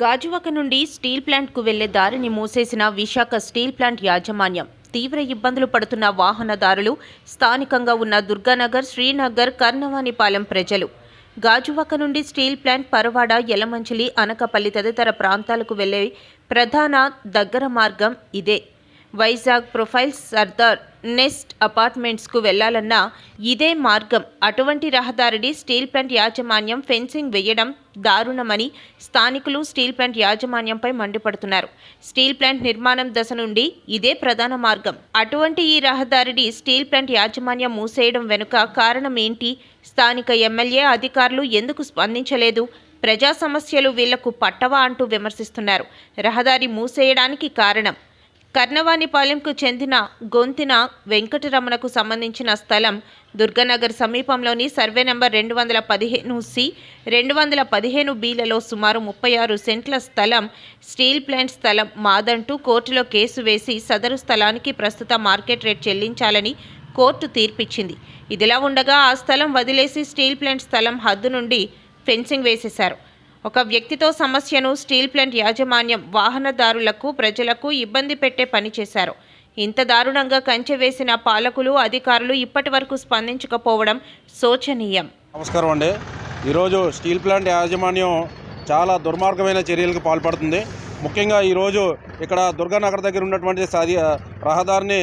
గాజువాక నుండి స్టీల్ ప్లాంట్కు వెళ్ళే దారిని మూసేసిన విశాఖ స్టీల్ ప్లాంట్ యాజమాన్యం తీవ్ర ఇబ్బందులు పడుతున్న వాహనదారులు స్థానికంగా ఉన్న దుర్గానగర్ శ్రీనగర్ కర్ణవాణిపాలెం ప్రజలు. గాజువాక నుండి స్టీల్ ప్లాంట్ పరవాడ యలమంచిలి అనకపల్లి తదితర ప్రాంతాలకు వెళ్ళే ప్రధాన దగ్గర మార్గం ఇదే. వైజాగ్ ప్రొఫైల్స్ సర్దార్ నెస్ట్ అపార్ట్మెంట్స్కు వెళ్ళాలన్నా ఇదే మార్గం. అటువంటి రహదారిని స్టీల్ ప్లాంట్ యాజమాన్యం ఫెన్సింగ్ వేయడం దారుణమని స్థానికులు స్టీల్ ప్లాంట్ యాజమాన్యంపై మండిపడుతున్నారు. స్టీల్ ప్లాంట్ నిర్మాణం దశ నుండి ఇదే ప్రధాన మార్గం. అటువంటి ఈ రహదారిని స్టీల్ ప్లాంట్ యాజమాన్యం మూసేయడం వెనుక కారణం ఏంటి? స్థానిక ఎమ్మెల్యే అధికారులు ఎందుకు స్పందించలేదు? ప్రజా సమస్యలు వీళ్ళకు పట్టవా అంటూ విమర్శిస్తున్నారు. రహదారి మూసేయడానికి కారణం కర్ణవానిపాలెంకు చెందిన గొంతిన వెంకటరమణకు సంబంధించిన స్థలం దుర్గనగర్ సమీపంలోని సర్వే నంబర్ రెండు వందల పదిహేను సి రెండు వందల పదిహేను బీలలో సుమారు ముప్పై ఆరు సెంట్ల స్థలం స్టీల్ ప్లాంట్ స్థలం మాదంటూ కోర్టులో కేసు వేసి సదరు స్థలానికి ప్రస్తుత మార్కెట్ రేట్ చెల్లించాలని కోర్టు తీర్పిచ్చింది. ఇదిలా ఉండగా ఆ స్థలం వదిలేసి స్టీల్ ప్లాంట్ స్థలం హద్దు నుండి ఫెన్సింగ్ వేసేశారు. ఒక వ్యక్తితో సమస్యను స్టీల్ ప్లాంట్ యాజమాన్యం వాహనదారులకు ప్రజలకు ఇబ్బంది పెట్టే పని చేశారు. ఇంత దారుణంగా కంచె వేసిన పాలకులు అధికారులు ఇప్పటి వరకు స్పందించకపోవడం శోచనీయం. నమస్కారం అండి. ఈరోజు స్టీల్ ప్లాంట్ యాజమాన్యం చాలా దుర్మార్గమైన చర్యలకు పాల్పడుతుంది. ముఖ్యంగా ఈరోజు ఇక్కడ దుర్గానగర్ దగ్గర ఉన్నటువంటి సది రహదారిని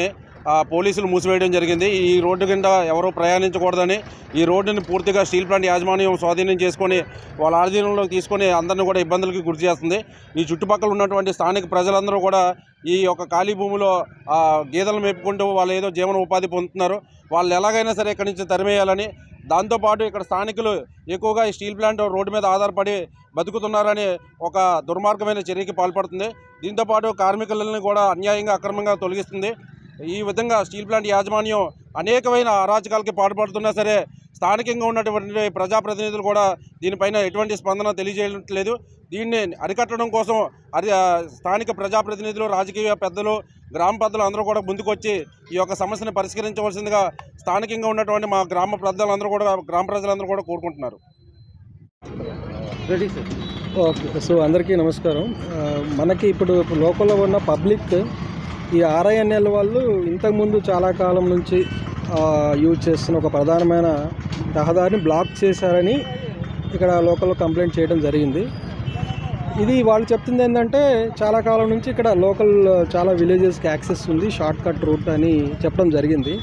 పోలీసులు మూసివేయడం జరిగింది. ఈ రోడ్డు కింద ఎవరూ ప్రయాణించకూడదని ఈ రోడ్డుని పూర్తిగా స్టీల్ ప్లాంట్ యాజమాన్యం స్వాధీనం చేసుకొని వాళ్ళ ఆధీనంలోకి తీసుకొని అందరిని కూడా ఇబ్బందులకి గురి చేస్తుంది. ఈ చుట్టుపక్కల ఉన్నటువంటి స్థానిక ప్రజలందరూ కూడా ఈ యొక్క ఖాళీ భూమిలో ఆ, గేదెలు మేపుకుంటూ వాళ్ళు ఏదో జీవన ఉపాధి పొందుతున్నారు. వాళ్ళు ఎలాగైనా సరే ఇక్కడి నుంచి తరిమేయాలని దాంతోపాటు ఇక్కడ స్థానికులు ఎక్కువగా ఈ స్టీల్ ప్లాంట్ రోడ్డు మీద ఆధారపడి బతుకుతున్నారని ఒక దుర్మార్గమైన చర్యకి పాల్పడుతుంది. దీంతోపాటు కార్మికులని కూడా అన్యాయంగా అక్రమంగా తొలగిస్తుంది. ఈ విధంగా స్టీల్ ప్లాంట్ యాజమాన్యం అనేకమైన అరాచకాలకి పాటుపడుతున్నా సరే స్థానికంగా ఉన్నటువంటి ప్రజాప్రతినిధులు కూడా దీనిపైన ఎటువంటి స్పందన తెలియజేయట్లేదు. దీన్ని అరికట్టడం కోసం అది స్థానిక ప్రజాప్రతినిధులు రాజకీయ పెద్దలు గ్రామ పెద్దలు అందరూ కూడా ముందుకొచ్చి ఈ యొక్క సమస్యను పరిష్కరించవలసిందిగా స్థానికంగా ఉన్నటువంటి మా గ్రామ ప్రజలందరూ కూడా గ్రామ ప్రజలందరూ కూడా కోరుకుంటున్నారు. ఓకే సో అందరికీ నమస్కారం. మనకి ఇప్పుడు లోకల్లో ఉన్న పబ్లిక్ ఈ ఆర్ఐఎన్ఎల్ వాళ్ళు ఇంతకుముందు చాలా కాలం నుంచి యూజ్ చేస్తున్న ఒక ప్రధానమైన రహదారిని బ్లాక్ చేశారని ఇక్కడ లోకల్లో కంప్లైంట్ చేయడం జరిగింది. ఇది వాళ్ళు చెప్తుంది ఏంటంటే చాలా కాలం నుంచి ఇక్కడ లోకల్ చాలా విలేజెస్కి యాక్సెస్ ఉంది షార్ట్ కట్ రూట్ అని చెప్పడం జరిగింది.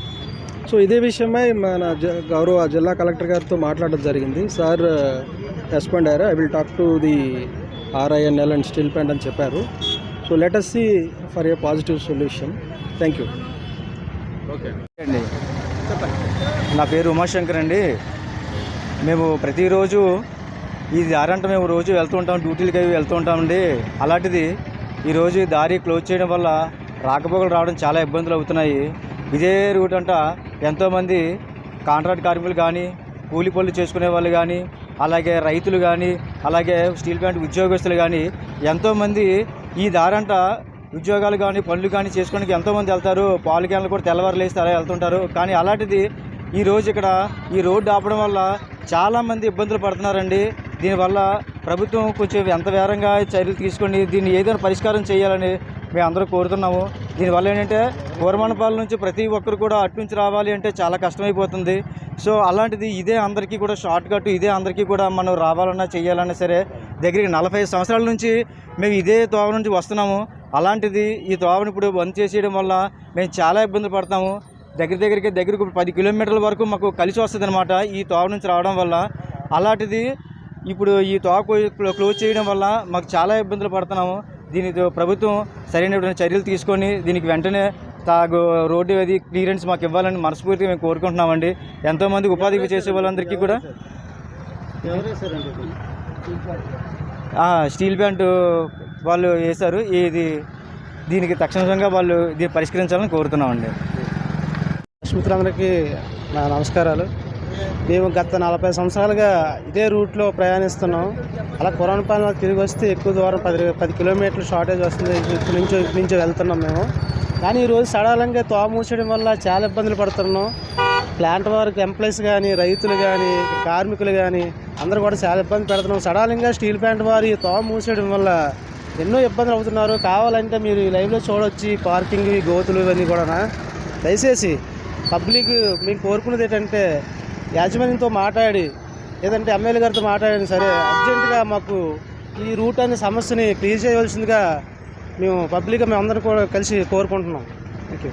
సో ఇదే విషయమై మన జ గౌరవ జిల్లా కలెక్టర్ గారితో మాట్లాడడం జరిగింది. సార్ రెస్పాండ్ అయ్యారు. I will talk to the RINL and steel plant అని చెప్పారు. So let us see for a positive solution thank you అండి. నా పేరు ఉమాశంకర్ అండి. మేము ప్రతిరోజు ఈ దారంట మేము రోజు వెళ్తూ ఉంటాం డ్యూటీలకి అవి వెళ్తూ ఉంటామండి అలాంటిది ఈరోజు ఈ దారి క్లోజ్ చేయడం వల్ల రాకపోకలు రావడం చాలా ఇబ్బందులు అవుతున్నాయి. ఇదే రూట్ అంట ఎంతోమంది కాంట్రాక్ట్ కార్మికులు కానీ కూలి పనులు చేసుకునే వాళ్ళు కానీ అలాగే రైతులు కానీ అలాగే స్టీల్ ప్లాంట్ ఉద్యోగస్తులు కానీ ఎంతోమంది ఈ దారంట ఉద్యోగాలు కానీ పనులు కానీ చేసుకోవడానికి ఎంతోమంది వెళ్తారు. పాలు క్యాన్లు కూడా తెల్లవారు లేస్తే అలా వెళ్తుంటారు. కానీ అలాంటిది ఈ రోజు ఇక్కడ ఈ రోడ్డు ఆపడం వల్ల చాలామంది ఇబ్బందులు పడుతున్నారండి. దీనివల్ల ప్రభుత్వం కొంచెం ఎంత వేరంగా చర్యలు తీసుకొని దీన్ని ఏదైనా పరిష్కారం చేయాలని మేము అందరూ కోరుతున్నాము. దీనివల్ల ఏంటంటే పూర్వమణపాల నుంచి ప్రతి ఒక్కరు కూడా అటు నుంచి రావాలి అంటే చాలా కష్టమైపోతుంది. సో అలాంటిది ఇదే అందరికీ కూడా షార్ట్ కట్ ఇదే అందరికీ కూడా మనం రావాలన్నా చేయాలన్నా సరే దగ్గరికి నలభై సంవత్సరాల నుంచి మేము ఇదే తోవ నుంచి వస్తున్నాము. అలాంటిది ఈ తోవను ఇప్పుడు బంద్ చేసేయడం వల్ల మేము చాలా ఇబ్బందులు పడతాము. దగ్గర దగ్గరికి దగ్గరకు పది కిలోమీటర్ల వరకు మాకు కలిసి వస్తుంది అనమాట ఈ తోవ నుంచి రావడం వల్ల. అలాంటిది ఇప్పుడు ఈ తోవ క్లోజ్ చేయడం వల్ల మాకు చాలా ఇబ్బందులు పడుతున్నాము. దీనితో ప్రభుత్వం సరైనటువంటి చర్యలు తీసుకొని దీనికి వెంటనే తాగు రోడ్డు అది క్లియరెన్స్ మాకు ఇవ్వాలని మనస్ఫూర్తిగా మేము కోరుకుంటున్నామండి. ఎంతోమంది ఉపాధి చేసే వాళ్ళందరికీ కూడా స్టీల్ ప్యాంట్ వాళ్ళు వేశారు. ఇది దీనికి తక్షణంగా వాళ్ళు దీన్ని పరిష్కరించాలని కోరుతున్నామండి. మిత్రులందరికీ నా నమస్కారాలు. మేము గత నలభై సంవత్సరాలుగా ఇదే రూట్లో ప్రయాణిస్తున్నాం. అలా కరోనా పాలన తిరిగి వస్తే ఎక్కువ దూరం పది పది కిలోమీటర్లు షార్టేజ్ వస్తుంది. ఇటు నుంచి ఇటు నుంచి వెళ్తున్నాం మేము. కానీ ఈరోజు సడలంగా తోమూసేయడం వల్ల చాలా ఇబ్బందులు పడుతున్నాం. ప్లాంట్ వారికి ఎంప్లాయీస్ కానీ రైతులు కానీ కార్మికులు కానీ అందరూ కూడా చాలా ఇబ్బంది పెడుతున్నాం. సడాలంగా స్టీల్ ప్లాంట్ వారి తోమ మూసేయడం వల్ల ఎన్నో ఇబ్బందులు అవుతున్నారు. కావాలంటే మీరు ఈ లైవ్లో చూడొచ్చు పార్కింగ్ ఈ గోతులు ఇవన్నీ కూడా దయచేసి పబ్లిక్ మేము కోరుకున్నది ఏంటంటే యాజమాన్యంతో మాట్లాడి లేదంటే ఎమ్మెల్యే గారితో మాట్లాడిన సరే అర్జెంటుగా మాకు ఈ రూట్ అనే సమస్యని క్లియర్ చేయవలసిందిగా మేము పబ్లిక్గా మేము అందరం కూడా కలిసి కోరుకుంటున్నాం. Thank you